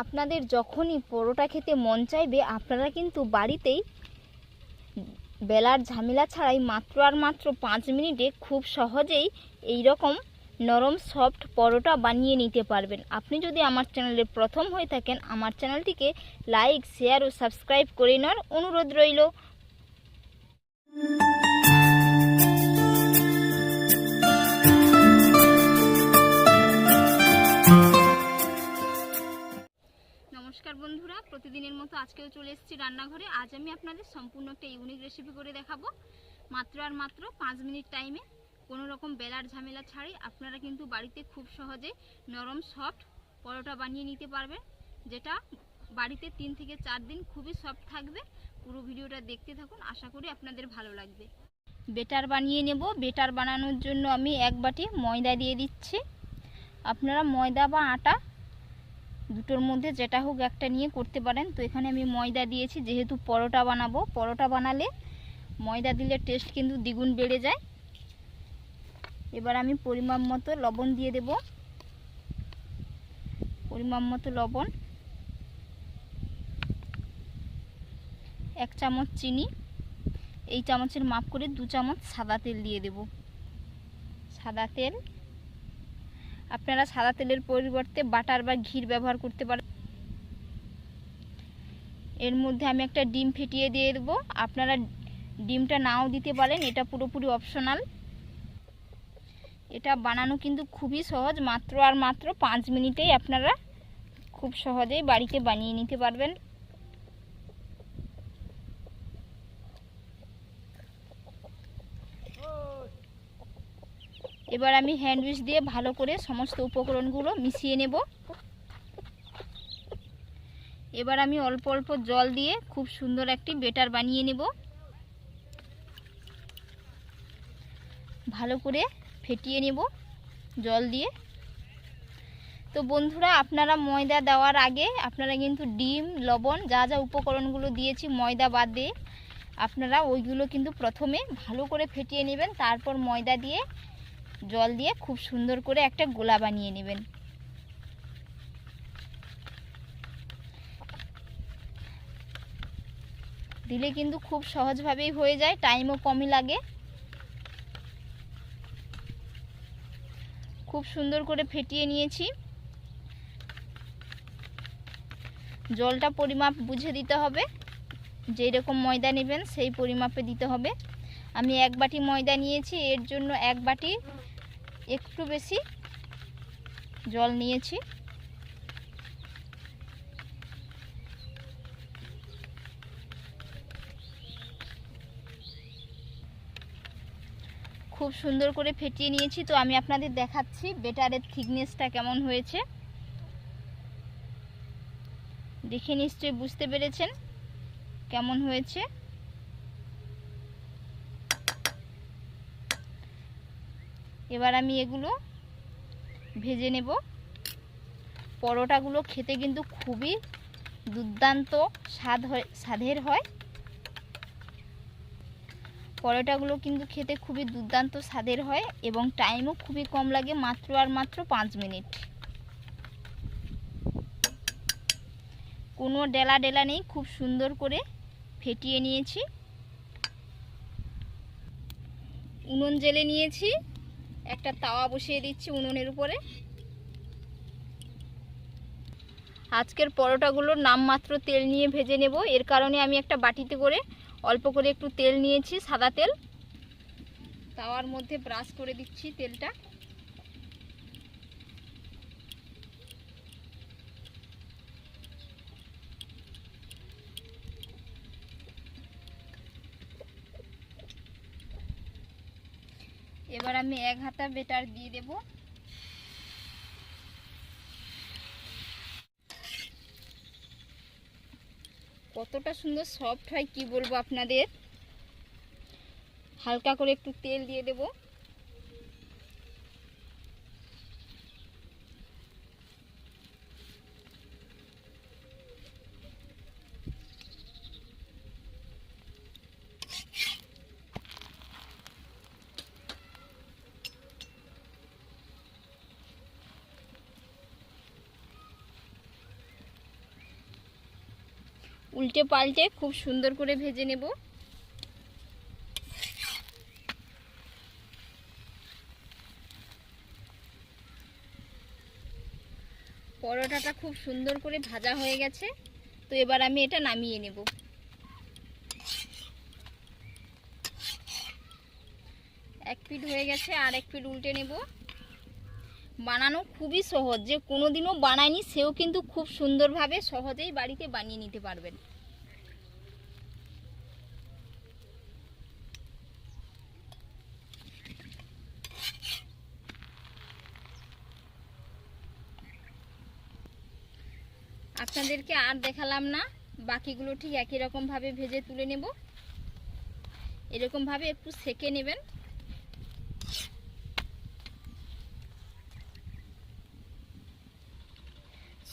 আপনাদের যখনই পরোটা খেতে মন চাইবে, আপনারা কিন্তু বাড়িতেই বেলার ঝামেলা ছাড়াই মাত্র আর মাত্র পাঁচ মিনিটে খুব সহজেই এই রকম নরম সফট পরোটা বানিয়ে নিতে পারবেন। আপনি যদি আমার চ্যানেলে প্রথম হয়ে থাকেন, আমার চ্যানেলটিকে লাইক, শেয়ার ও সাবস্ক্রাইব করে নেওয়ার অনুরোধ রইল। আজকেও চলে এসেছি রান্নাঘরে, আজ আমি আপনাদের সম্পূর্ণ একটা ইউনিক রেসিপি করে দেখাবো। মাত্র আর মাত্র পাঁচ মিনিট টাইমে কোনো রকম বেলার ঝামেলা ছাড়াই আপনারা কিন্তু বাড়িতে খুব সহজে নরম সফট পরোটা বানিয়ে নিতে পারবেন, যেটা বাড়িতে তিন থেকে চার দিন খুবই সফট থাকবে। পুরো ভিডিওটা দেখতে থাকুন, আশা করি আপনাদের ভালো লাগবে। বেটার বানিয়ে নেব। বেটার বানানোর জন্য আমি এক বাটি ময়দা দিয়ে দিচ্ছি। আপনারা ময়দা বা আটা দুটোর মধ্যে যেটা হোক একটা নিয়ে করতে পারেন। তো এখানে আমি ময়দা দিয়েছি, যেহেতু পরোটা বানাবো। পরোটা বানালে ময়দা দিলে টেস্ট কিন্তু দ্বিগুণ বেড়ে যায়। এবার আমি পরিমাণ মতো লবণ দিয়ে দেব। পরিমাণ মতো লবণ। এক চামচ চিনি। এই চামচের মাপ করে দু চামচ সাদা তেল দিয়ে দেব। সাদা তেল আপনারা সাদা তেলের পরিবর্তে বাটার বা ঘির ব্যবহার করতে পারেন। এর মধ্যে আমি একটা ডিম ফেটিয়ে দিয়ে দেবো। আপনারা ডিমটা নাও দিতে পারেন, এটা পুরোপুরি অপশনাল। এটা বানানো কিন্তু খুবই সহজ, মাত্র আর মাত্র পাঁচ মিনিটেই আপনারা খুব সহজেই বাড়িতে বানিয়ে নিতে পারবেন। এবার আমি হ্যান্ড হ্যান্ডউইচ দিয়ে ভালো করে সমস্ত উপকরণগুলো মিশিয়ে নেব। এবার আমি অল্প অল্প জল দিয়ে খুব সুন্দর একটি বেটার বানিয়ে নেব। ভালো করে ফেটিয়ে নেব জল দিয়ে। তো বন্ধুরা, আপনারা ময়দা দেওয়ার আগে আপনারা কিন্তু ডিম, লবণ, যা যা উপকরণগুলো দিয়েছি ময়দা বাদ দিয়ে আপনারা ওইগুলো কিন্তু প্রথমে ভালো করে ফেটিয়ে নেবেন, তারপর ময়দা দিয়ে জল দিয়ে খুব সুন্দর করে একটা গোলা বানিয়ে নেবেন। দিলে কিন্তু খুব সহজভাবেই হয়ে যায়, টাইমও কমই লাগে। খুব সুন্দর করে ফেটিয়ে নিয়েছি। জলটা পরিমাপ বুঝে দিতে হবে। যেই রকম ময়দা নেবেন, সেই পরিমাপে দিতে হবে। আমি এক বাটি ময়দা নিয়েছি, এর জন্য এক বাটি একটু বেশি জল নিয়েছি। খুব সুন্দর করে ফেটিয়ে নিয়েছি। তো আমি আপনাদের দেখাচ্ছি বেটারের থিকনেসটা কেমন হয়েছে। দেখে নিশ্চয়ই বুঝতে পেরেছেন কেমন হয়েছে। এবার আমি এগুলো ভেজে নেব। পরোটাগুলো খেতে কিন্তু খুবই দুর্দান্ত স্বাদ হয়, স্বাদের হয়। পরোটাগুলো কিন্তু খেতে খুবই দুর্দান্ত স্বাদের হয় এবং টাইমও খুবই কম লাগে মাত্র আর মাত্র পাঁচ মিনিট। কোনো ডেলা ডেলা নেই, খুব সুন্দর করে ফেটিয়ে নিয়েছি। উনুন জেলে নিয়েছি। একটা তাওয়া বসিয়ে দিচ্ছি উনুনের উপরে। আজকের পরোটাগুলোর নামমাত্র তেল নিয়ে ভেজে নেব। এর কারণে আমি একটা বাটিতে করে অল্প করে একটু তেল নিয়েছি, সাদা তেল। তাওয়ার মধ্যে ব্রাশ করে দিচ্ছি তেলটা। এবার আমি এক হাতা বেটার দিয়ে দেব। কতটা সুন্দর সফট হয় কি বলব আপনাদের? হালকা করে একটু তেল দিয়ে দেব। উল্টে পাল্টে খুব সুন্দর করে ভেজে নেব। পরোটাটা খুব সুন্দর করে ভাজা হয়ে গেছে, তো এবার আমি এটা নামিয়ে নেব। এক পিঠ হয়ে গেছে, আর এক পিঠ উল্টে নেব। বানানো খুবই সহজ। যে কোনোদিনও বানায়নি, সেও কিন্তু খুব সুন্দরভাবে সহজেই বাড়িতে বানিয়ে নিতে পারবেন। আপনাদেরকে আর দেখালাম না, বাকিগুলো ঠিক একই রকমভাবে ভেজে তুলে নেব। এরকমভাবে একটু সেকে নেবেন।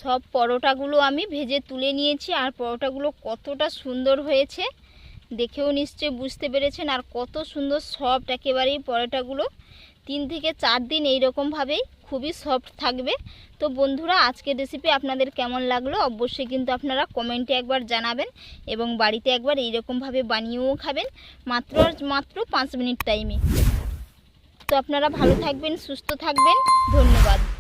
সব পরোটাগুলো আমি ভেজে তুলে নিয়েছি আর পরোটাগুলো কতটা সুন্দর হয়েছে দেখেও নিশ্চয়ই বুঝতে পেরেছেন আর কত সুন্দর সফট একেবারেই পরোটাগুলো। তিন থেকে চার দিন এইরকমভাবেই খুবই সফট থাকবে। তো বন্ধুরা, আজকের রেসিপি আপনাদের কেমন লাগল অবশ্যই কিন্তু আপনারা কমেন্টে একবার জানাবেন এবং বাড়িতে একবার এইরকমভাবে বানিয়েও খাবেন মাত্র মাত্র পাঁচ মিনিট টাইমে তো আপনারা ভালো থাকবেন, সুস্থ থাকবেন। ধন্যবাদ।